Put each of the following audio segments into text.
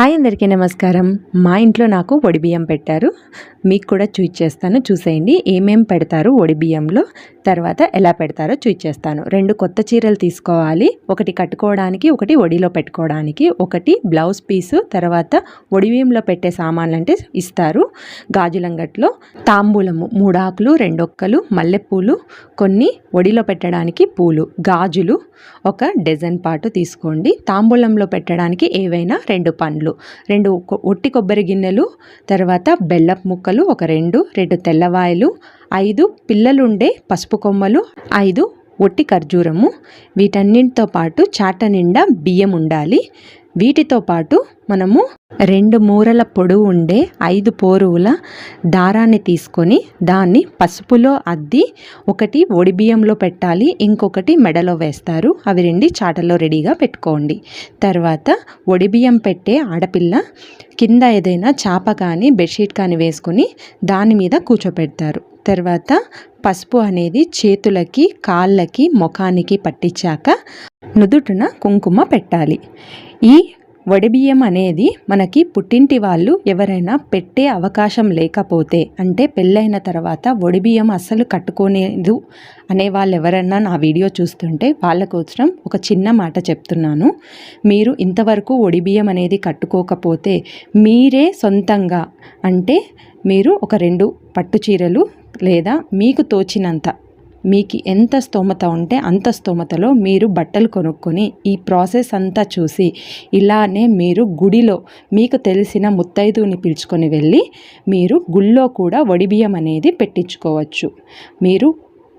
Hi అందరికీ నమస్కారం. మా ఇంట్లో నాకు వడి బియ్యం పెట్టారు. మీకు కూడా చూపించేస్తాను చూసేయండి. ఏమేం పెడతారు వడి బియ్యంలో? తర్వాత ఎలా పెడతారో చూపించేస్తాను రెండు కొత్త చీరలు తీసుకోవాలి. ఒకటి కట్టుకోవడానికి ఒకటి వడిలో పెట్టుకోవడానికి. ఒకటి బ్లౌజ్ పీసు తర్వాత వడి బియ్యంలో పెట్టే సామాన్లు అంటే ఇస్తారు గాజులంగట్లో తాంబూలము మూడాకులు రెండొక్కలు మల్లెపూలు కొన్ని వడిలో పెట్టడానికి పూలు గాజులు ఒక డజన్ పాటు తీసుకోండి. తాంబూలంలో పెట్టడానికి ఏవైనా రెండు పండ్లు. రెండు కొ- ఒట్టి కొబ్బరి గిన్నెలు తర్వాత బెల్లపు ముక్కలు ఒక రెండు రెండు తెల్లవాయలు ఐదు పిల్లలుండే పసుపు కొమ్మలు ఐదు ఒట్టి ఖర్జూరము. వీటన్నిటితో పాటు చాట నిండా బియ్యం ఉండాలి వీటితో పాటు మనము రెండు మూరల పొడవు ఉండే ఐదు పోరువుల దారాన్ని తీసుకొని దాన్ని పసుపులో అద్ది ఒకటి ఒడిబియ్యంలో పెట్టాలి ఇంకొకటి మెడలో వేస్తారు. అవి రెండు చాటలో రెడీగా పెట్టుకోండి. తర్వాత ఒడిబియ్యం పెట్టే ఆడపిల్ల కింద ఏదైనా చాప కానీ బెడ్షీట్ కానీ వేసుకొని దాని మీద కూర్చోపెడతారు. తర్వాత పసుపు అనేది చేతులకి కాళ్ళకి ముఖానికి పట్టించాక నుదుటిన కుంకుమ పెట్టాలి. ఈ వడిబియ్యం అనేది మనకి పుట్టింటి వాళ్ళు ఎవరైనా పెట్టే అవకాశం లేకపోతే అంటే పెళ్ళైన తర్వాత వడిబియ్యం అస్సలు కట్టుకోలేదు అనే వాళ్ళు ఎవరన్నా నా వీడియో చూస్తుంటే వాళ్ళ కోసం ఒక చిన్న మాట చెప్తున్నాను. మీరు ఇంతవరకు వడిబియ్యం అనేది కట్టుకోకపోతే మీరే సొంతంగా అంటే మీరు ఒక రెండు పట్టు చీరలు లేదా మీకు తోచినంత మీకు ఎంత స్తోమత ఉంటే అంత స్తోమతలో మీరు బట్టలు కొనుక్కొని ఈ ప్రాసెస్ అంతా చూసి ఇలానే మీరు గుడిలో మీకు తెలిసిన ముత్తైదుని పిలుచుకొని వెళ్ళి మీరు గుళ్ళో కూడా వడిబియ్యం అనేది పెట్టించుకోవచ్చు. మీరు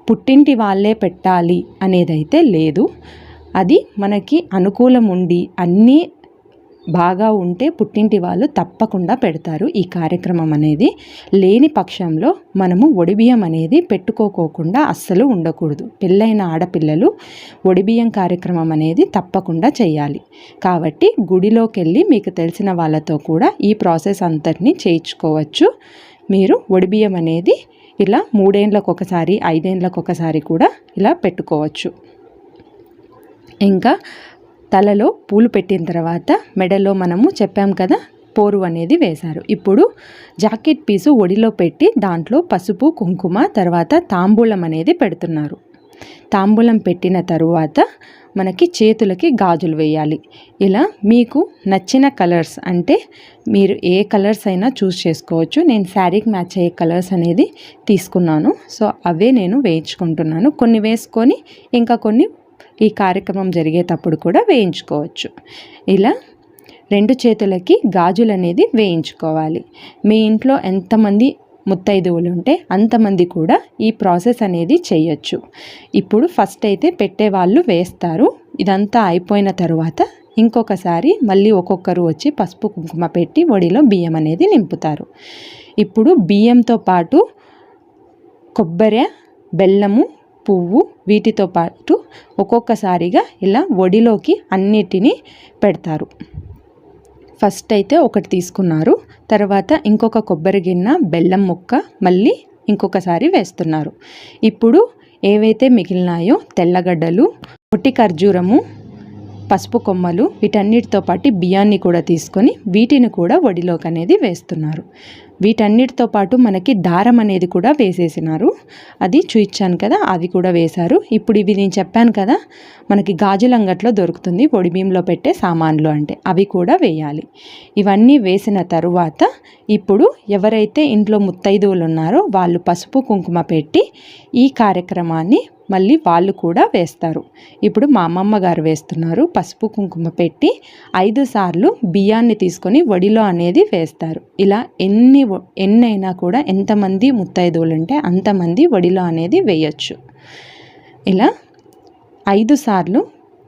పుట్టింటి వాళ్ళే పెట్టాలి అనేదైతే లేదు. అది మనకి అనుకూలం ఉండి అన్నీ బాగా ఉంటే పుట్టింటి వాళ్ళు తప్పకుండా పెడతారు ఈ కార్యక్రమం అనేది. లేని పక్షంలో మనము ఒడిబియ్యం అనేది పెట్టుకోకోకుండా అస్సలు ఉండకూడదు. పెళ్ళైన ఆడపిల్లలు ఒడిబియ్యం కార్యక్రమం అనేది తప్పకుండా చేయాలి. కాబట్టి గుడిలోకి వెళ్ళి మీకు తెలిసిన వాళ్ళతో కూడా ఈ ప్రాసెస్ అంతటిని చేయించుకోవచ్చు. మీరు ఒడిబియ్యం అనేది ఇలా మూడేండ్లకు ఒకసారి ఐదేండ్లకు ఒకసారి కూడా ఇలా పెట్టుకోవచ్చు. ఇంకా తలలో పూలు పెట్టిన తర్వాత మెడలో మనము చెప్పాం కదా పోరు అనేది వేశారు. ఇప్పుడు జాకెట్ పీసు ఒడిలో పెట్టి దాంట్లో పసుపు కుంకుమ తర్వాత తాంబూలం అనేది పెడుతున్నారు. తాంబూలం పెట్టిన తరువాత మనకి చేతులకి గాజులు వేయాలి. ఇలా మీకు నచ్చిన కలర్స్ అంటే మీరు ఏ కలర్స్ అయినా చూస్ చేసుకోవచ్చు. నేను శారీకి మ్యాచ్ అయ్యే కలర్స్ అనేది తీసుకున్నాను. సో అవే నేను వేయించుకుంటున్నాను. కొన్ని వేసుకొని ఇంకా కొన్ని ఈ కార్యక్రమం జరిగేటప్పుడు కూడా వేయించుకోవచ్చు. ఇలా రెండు చేతులకి గాజులు అనేది వేయించుకోవాలి. మీ ఇంట్లో ఎంతమంది ముత్తైదువులు ఉంటే అంతమంది కూడా ఈ ప్రాసెస్ అనేది చేయొచ్చు. ఇప్పుడు ఫస్ట్ అయితే పెట్టే వాళ్ళు వేస్తారు. ఇదంతా అయిపోయిన తర్వాత ఇంకొకసారి మళ్ళీ ఒక్కొక్కరు వచ్చి పసుపు కుంకుమ పెట్టి ఒడిలో బియ్యం అనేది నింపుతారు. ఇప్పుడు బియ్యంతో పాటు కొబ్బరి బెల్లము పువ్వు వీటితో పాటు ఒక్కొక్కసారిగా ఇలా ఒడిలోకి అన్నిటినీ పెడతారు. ఫస్ట్ అయితే ఒకటి తీసుకున్నారు. తర్వాత ఇంకొక కొబ్బరి గిన్నె బెల్లం ముక్క మళ్ళీ ఇంకొకసారి వేస్తున్నారు. ఇప్పుడు ఏవైతే మిగిలినాయో తెల్లగడ్డలు పొట్టి ఖర్జూరము పసుపు కొమ్మలు వీటన్నిటితో పాటు బియ్యాన్ని కూడా తీసుకొని వీటిని కూడా వడిలోకి అనేది వేస్తున్నారు. వీటన్నిటితో పాటు మనకి దారం అనేది కూడా వేసేసినారు. అది చూయించాను కదా అది కూడా వేశారు. ఇప్పుడు ఇవి నేను చెప్పాను కదా మనకి గాజులంగట్లో దొరుకుతుంది పొడి బియ్యంలో పెట్టే సామాన్లు అంటే అవి కూడా వేయాలి. ఇవన్నీ వేసిన తరువాత ఇప్పుడు ఎవరైతే ఇంట్లో ముత్తైదువులు ఉన్నారో వాళ్ళు పసుపు కుంకుమ పెట్టి ఈ కార్యక్రమాన్ని మళ్ళీ వాళ్ళు కూడా వేస్తారు. ఇప్పుడు మా అమ్మమ్మ గారు వేస్తున్నారు. పసుపు కుంకుమ పెట్టి ఐదు సార్లు బియ్యాన్ని తీసుకొని వడిలో అనేది వేస్తారు. ఇలా ఎన్ని ఎన్నైనా కూడా ఎంతమంది ముత్తైదువులు ఉంటే అంతమంది వడిలో అనేది వేయచ్చు. ఇలా ఐదు సార్లు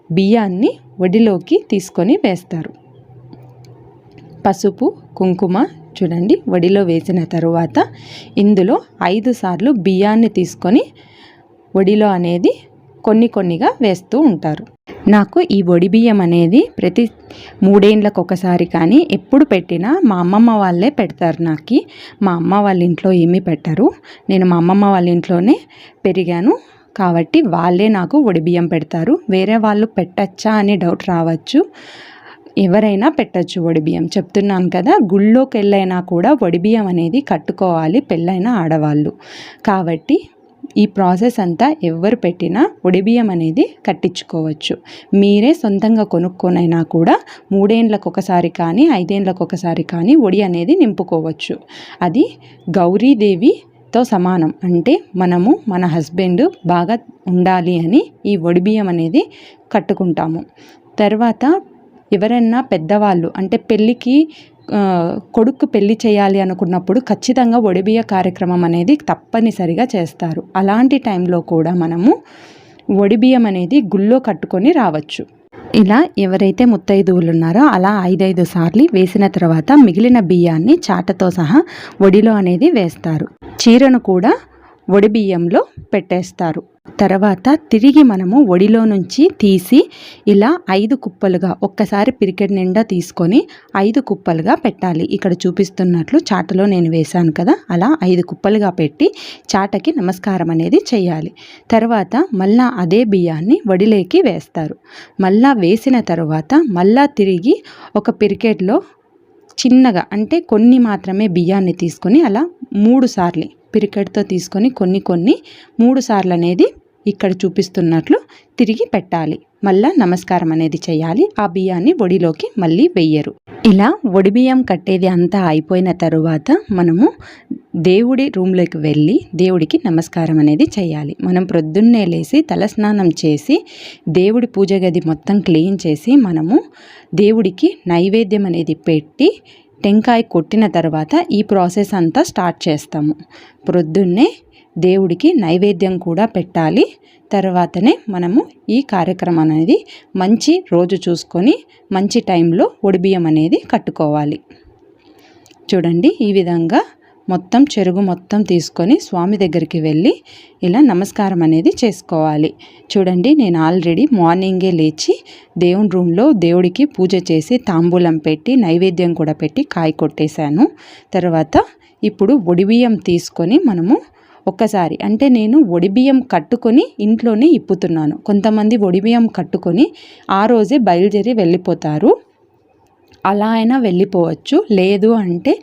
బియ్యాన్ని వడిలోకి తీసుకొని వేస్తారు. పసుపు కుంకుమ చూడండి వడిలో వేసిన తరువాత ఇందులో ఐదు సార్లు బియ్యాన్ని తీసుకొని వడిలో అనేది కొన్ని కొన్నిగా వేస్తూ ఉంటారు. నాకు ఈ వడి బియ్యం అనేది ప్రతి మూడేండ్లకు ఒకసారి కానీ ఎప్పుడు పెట్టినా మా అమ్మమ్మ వాళ్ళే పెడతారు నాకు. మా అమ్మ వాళ్ళ ఇంట్లో ఏమీ పెట్టరు. నేను మా అమ్మమ్మ వాళ్ళ ఇంట్లోనే పెరిగాను. కాబట్టి వాళ్ళే నాకు వడి బియ్యం పెడతారు. వేరే వాళ్ళు పెట్టచ్చా అని డౌట్ రావచ్చు. ఎవరైనా పెట్టచ్చు వడిబియ్యం చెప్తున్నాను కదా గుళ్ళోకి వెళ్ళైనా కూడా వడిబియ్యం అనేది కట్టుకోవాలి పెళ్ళైన ఆడవాళ్ళు. కాబట్టి ఈ ప్రాసెస్ అంతా ఎవరు పెట్టినా ఒడిబియ్యం అనేది కట్టించుకోవచ్చు. మీరే సొంతంగా కొనుక్కొనైనా కూడా మూడేండ్లకు ఒకసారి కానీ ఐదేండ్లకు ఒకసారి కానీ ఒడి అనేది నింపుకోవచ్చు. అది గౌరీదేవితో సమానం. అంటే మనము మన హస్బెండ్ బాగా ఉండాలి అని ఈ ఒడిబియ్యం అనేది కట్టుకుంటాము. తర్వాత ఎవరైనా పెద్దవాళ్ళు అంటే పెళ్ళికి కొడుకు పెళ్ళి చేయాలి అనుకున్నప్పుడు ఖచ్చితంగా ఒడిబియ్య కార్యక్రమం అనేది తప్పనిసరిగా చేస్తారు. అలాంటి టైంలో కూడా మనము ఒడిబియ్యం అనేది గుళ్ళో కట్టుకొని రావచ్చు. ఇలా ఎవరైతే ముత్తైదువులు ఉన్నారో అలా ఐదైదు సార్లు వేసిన తర్వాత మిగిలిన బియ్యాన్ని చాటతో సహా ఒడిలో అనేది వేస్తారు. చీరను కూడా ఒడి బియ్యంలో పెట్టేస్తారు. తర్వాత తిరిగి మనము ఒడిలో నుంచి తీసి ఇలా ఐదు కుప్పలుగా ఒక్కసారి పిరికెడ్ నిండా తీసుకొని ఐదు కుప్పలుగా పెట్టాలి. ఇక్కడ చూపిస్తున్నట్లు చాటలో నేను వేశాను కదా అలా ఐదు కుప్పలుగా పెట్టి చాటకి నమస్కారం అనేది చేయాలి. తర్వాత మళ్ళా అదే బియ్యాన్ని వడిలేకి వేస్తారు. మళ్ళా వేసిన తర్వాత మళ్ళా తిరిగి ఒక పిరికెడ్లో చిన్నగా అంటే కొన్ని మాత్రమే బియ్యాన్ని తీసుకొని అలా మూడు సార్లు పిరికెడ్తో తీసుకొని కొన్ని కొన్ని మూడు సార్లు అనేది ఇక్కడ చూపిస్తున్నట్లు తిరిగి పెట్టాలి. మళ్ళా నమస్కారం అనేది చేయాలి. ఆ బియ్యాన్ని ఒడిలోకి మళ్ళీ వెయ్యరు ఇలా ఒడి బియ్యం కట్టేది అంతా అయిపోయిన తరువాత మనము దేవుడి రూమ్లోకి వెళ్ళి దేవుడికి నమస్కారం అనేది చేయాలి. మనం ప్రొద్దున్నే లేసి తలస్నానం చేసి దేవుడి పూజ గది మొత్తం క్లీన్ చేసి మనము దేవుడికి నైవేద్యం అనేది పెట్టి టెంకాయ కొట్టిన తర్వాత ఈ ప్రాసెస్ అంతా స్టార్ట్ చేస్తాము. ప్రొద్దున్నే దేవుడికి నైవేద్యం కూడా పెట్టాలి. తర్వాతనే మనము ఈ కార్యక్రమం అనేది మంచి రోజు చూసుకొని మంచి టైంలో ఒడిబియ్యం అనేది కట్టుకోవాలి. చూడండి ఈ విధంగా మొత్తం చెరుగు మొత్తం తీసుకొని స్వామి దగ్గరికి వెళ్ళి ఇలా నమస్కారం అనేది చేసుకోవాలి. చూడండి నేను ఆల్రెడీ మార్నింగే లేచి దేవుని రూమ్లో దేవుడికి పూజ చేసి తాంబూలం పెట్టి నైవేద్యం కూడా పెట్టి కాయ కొట్టేశాను. తర్వాత ఇప్పుడు ఒడిబియ్యం తీసుకొని మనము ఒక్కసారి అంటే నేను ఒడిబియ్యం కట్టుకొని ఇంట్లోనే ఇప్పుతున్నాను. కొంతమంది ఒడిబియ్యం కట్టుకొని ఆ రోజే బయలుదేరి వెళ్ళిపోతారు. అలా అయినా వెళ్ళిపోవచ్చు. లేదు అంటే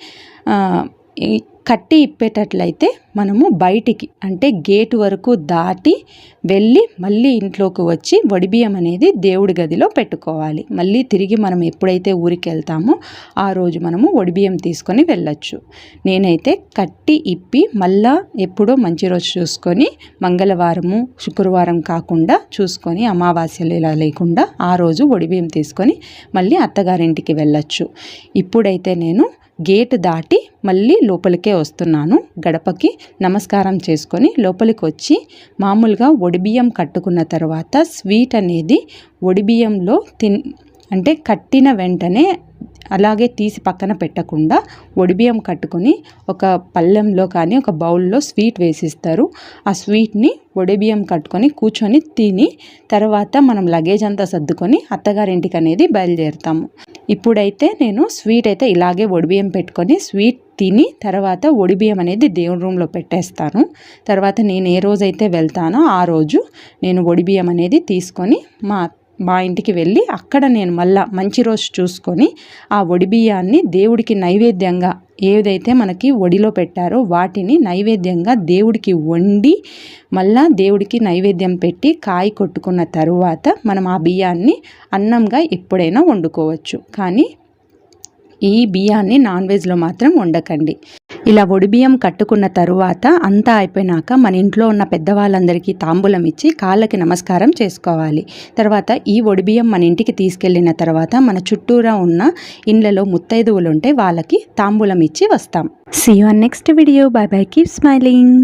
కట్టి ఇప్పేటట్లయితే మనము బయటికి అంటే గేటు వరకు దాటి వెళ్ళి మళ్ళీ ఇంట్లోకి వచ్చి వడిబియ్యం అనేది దేవుడి గదిలో పెట్టుకోవాలి. మళ్ళీ తిరిగి మనం ఎప్పుడైతే ఊరికి వెళ్తామో ఆ రోజు మనము వడిబియ్యం తీసుకొని వెళ్ళొచ్చు. నేనైతే కట్టి ఇప్పి మళ్ళా ఎప్పుడో మంచి రోజు చూసుకొని మంగళవారము శుక్రవారం కాకుండా చూసుకొని అమావాస్యలు ఇలా లేకుండా ఆ రోజు వడిబియ్యం తీసుకొని మళ్ళీ అత్తగారింటికి వెళ్ళొచ్చు. ఇప్పుడైతే నేను గేట్ దాటి మళ్ళీ లోపలికే వస్తున్నాను. గడపకి నమస్కారం చేసుకొని లోపలికి వచ్చి మామూలుగా ఒడిబియ్యం కట్టుకున్న తర్వాత స్వీట్ అనేది ఒడిబియ్యంలో తిన్ అంటే కట్టిన వెంటనే అలాగే తీసి పక్కన పెట్టకుండా ఒడిబియ్యం కట్టుకొని ఒక పళ్ళెంలో కానీ ఒక బౌల్లో స్వీట్ వేసిస్తారు. ఆ స్వీట్ని ఒడిబియ్యం కట్టుకొని కూర్చొని తిని తర్వాత మనం లగేజ్ అంతా సర్దుకొని అత్తగారింటికి అనేది బయలుదేరుతాము. ఇప్పుడైతే నేను స్వీట్ అయితే ఇలాగే ఒడిబియ్యం పెట్టుకొని స్వీట్ తిని తర్వాత ఒడిబియ్యం అనేది దేవుని రూమ్లో పెట్టేస్తాను. తర్వాత నేను ఏ రోజైతే వెళ్తానో ఆ రోజు నేను ఒడిబియ్యం అనేది తీసుకొని మా మా ఇంటికి వెళ్ళి అక్కడ నేను మళ్ళా మంచి రోజు చూసుకొని ఆ ఒడిబియ్యాన్ని దేవుడికి నైవేద్యంగా ఏదైతే మనకి ఒడిలో పెట్టారో వాటిని నైవేద్యంగా దేవుడికి వండి మళ్ళా దేవుడికి నైవేద్యం పెట్టి కాయ కొట్టుకున్న తరువాత మనం ఆ బియ్యాన్ని అన్నంగా ఎప్పుడైనా వండుకోవచ్చు. కానీ ఈ బియ్యాన్ని నాన్ వెజ్లో మాత్రం వండకండి. ఇలా ఒడిబియ్యం కట్టుకున్న తరువాత అంతా అయిపోయినాక మన ఇంట్లో ఉన్న పెద్దవాళ్ళందరికీ తాంబూలం ఇచ్చి కాళ్ళకి నమస్కారం చేసుకోవాలి. తర్వాత ఈ ఒడిబియ్యం మన ఇంటికి తీసుకెళ్ళిన తర్వాత మన చుట్టూరా ఉన్న ఇండ్లలో ముత్తైదువులు ఉంటే వాళ్ళకి తాంబూలం ఇచ్చి వస్తాం. See you next video bye bye keep smiling